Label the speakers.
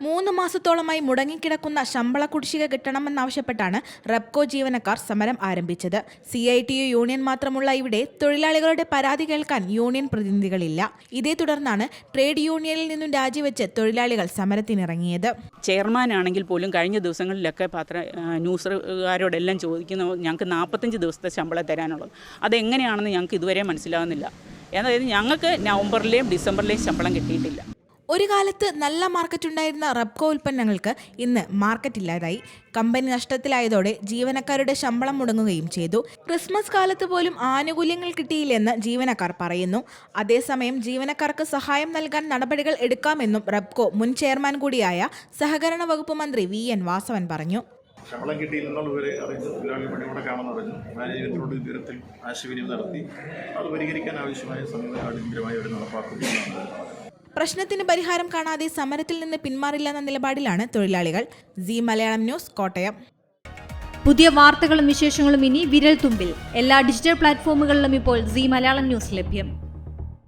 Speaker 1: മൂന്ന് മാസത്തോളമായി മുടങ്ങിക്കിടക്കുന്ന ശമ്പള കുടിശ്ശിക കിട്ടണമെന്നാവശ്യപ്പെട്ടാണ് റെപ്കോ ജീവനക്കാർ സമരം ആരംഭിച്ചത്. C I T U union മാത്രമുള്ള ഇവിടെ തൊഴിലാളികളുടെ പരാതി കേൾക്കാൻ യൂണിയൻ പ്രതിനിധികളില്ല. ഇതേ തുടർന്നാണ് ട്രേഡ് യൂണിയനിൽ നിന്നും രാജിവെച്ച് തൊഴിലാളികൾ സമരത്തിനിറങ്ങിയത്.
Speaker 2: ചെയർമാൻ ആണെങ്കിൽ പോലും കഴിഞ്ഞ ദിവസങ്ങളിലൊക്കെ പത്ര ന്യൂസുകാരോടെല്ലാം ചോദിക്കുന്നു ഞങ്ങൾക്ക് നാൽപ്പത്തഞ്ച് ദിവസത്തെ ശമ്പളം തരാനുള്ളത്. അതെങ്ങനെയാണെന്ന് ഞങ്ങൾക്ക് ഇതുവരെ മനസ്സിലാകുന്നില്ല. അതായത് ഞങ്ങൾക്ക് നവംബറിലെയും ഡിസംബറിലെയും ശമ്പളം കിട്ടിയിട്ടില്ല.
Speaker 1: ഒരു കാലത്ത് നല്ല മാർക്കറ്റ് ഉണ്ടായിരുന്ന റബ്കോ ഉൽപ്പന്നങ്ങൾക്ക് ഇന്ന് മാർക്കറ്റ് ഇല്ലാതായി കമ്പനി നഷ്ടത്തിലായതോടെ ജീവനക്കാരുടെ ശമ്പളം മുടങ്ങുകയും ചെയ്തു. ക്രിസ്മസ് കാലത്ത് പോലും ആനുകൂല്യങ്ങൾ കിട്ടിയില്ലെന്ന് ജീവനക്കാർ പറയുന്നു. അതേസമയം ജീവനക്കാർക്ക് സഹായം നൽകാൻ നടപടികൾ എടുക്കാമെന്നും റബ്കോ മുൻ ചെയർമാൻ കൂടിയായ സഹകരണ വകുപ്പ് മന്ത്രി വി എൻ വാസവൻ പറഞ്ഞു.
Speaker 3: ശമ്പളം കിട്ടിയില്ലെന്നുള്ള കിട്ടിയില്ലെന്നുള്ളവരെ അറിയിച്ചു തൊഴിലാളി പണിമുടക്കാണെന്ന് അറിഞ്ഞു മാനേജ്മെന്റിനോട് വിവരത്തിൽ ആശയവിനിമയം നടത്തി. അത് പരിഹരിക്കാൻ ആവശ്യമായ സമീപനം അടിയന്തിരമായി അവർ നടപ്പാക്കുന്നതാണ്
Speaker 1: പ്രശ്നത്തിന് പരിഹാരം കാണാതെ സമരത്തിൽ നിന്ന് പിന്മാറില്ലെന്ന നിലപാടിലാണ് തൊഴിലാളികൾ. സി മലയാളം ന്യൂസ് കോട്ടയം.
Speaker 4: പുതിയ വാർത്തകളും വിശേഷങ്ങളും ഇനി വിരൽ തുമ്പിൽ എല്ലാ ഡിജിറ്റൽ പ്ലാറ്റ്ഫോമുകളിലും ഇപ്പോൾ സി മലയാളം ന്യൂസ് ലഭ്യം.